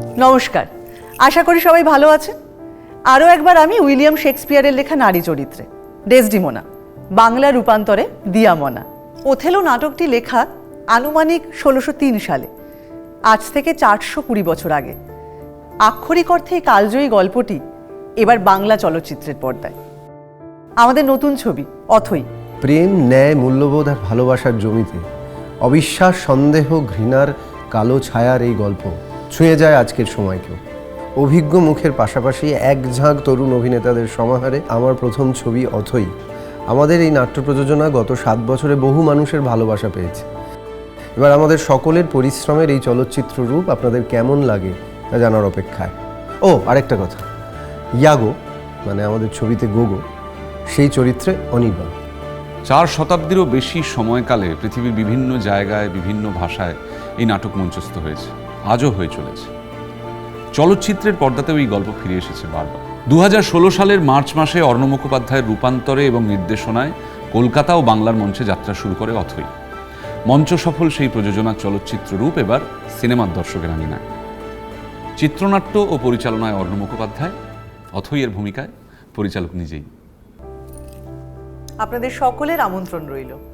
নমস্কার। আশা করি সবাই ভালো আছেন। আরও একবার আমি উইলিয়াম শেক্সপিয়ারের লেখা নারী চরিত্রে, ডেসডিমোনা, বাংলা রূপান্তরে দিয়ামনা। ওথেলো নাটকটি লেখা আনুমানিক ষোলোশো তিন সালে, আজ থেকে চারশো কুড়ি বছর আগে। আক্ষরিক অর্থে এই কালজয়ী গল্পটি এবার বাংলা চলচ্চিত্রের পর্দায়। আমাদের নতুন ছবি, অথই। প্রেম, ন্যায়, মূল্যবোধ আর ভালোবাসার জমিতে অবিশ্বাস সন্দেহ ঘৃণার কালো ছায়ার এই গল্প। ছুঁয়ে যায় আজকের সময়কেও। অভিজ্ঞ মুখের পাশাপাশি এক ঝাঁক তরুণ অভিনেতাদের সমাহারে আমার প্রথম ছবি অথই। আমাদের এই নাট্য প্রযোজনা গত সাত বছরে বহু মানুষের ভালোবাসা পেয়েছে। এবার আমাদের সকলের পরিশ্রমের এই চলচ্চিত্র রূপ আপনাদের কেমন লাগে তা জানার অপেক্ষায়। ও, আরেকটা কথা। ইয়াগো মানে আমাদের ছবিতে গোগো, সেই চরিত্রে অনির্বাণ। চার শতাব্দীরও বেশি সময়কালে পৃথিবীর বিভিন্ন জায়গায়, বিভিন্ন ভাষায় এই নাটক মঞ্চস্থ হয়েছে। আজও হয়ে চলেছে। চলচ্চিত্রের পর্দাতেও এই গল্প ফিরে এসেছে বারবার। দু সালের মার্চ মাসে অর্ণ মুখোপাধ্যায়ের রূপান্তরে এবং নির্দেশনায় কলকাতা ও বাংলার মঞ্চে যাত্রা শুরু করে অথই। মঞ্চ সফল সেই প্রযোজনার চলচ্চিত্র রূপ এবার সিনেমার দর্শকের আঙিনায়। চিত্রনাট্য ও পরিচালনায় অর্ণ মুখোপাধ্যায় অথইয়ের ভূমিকায় পরিচালক নিজেই। আপনাদের সকলের আমন্ত্রণ রইল।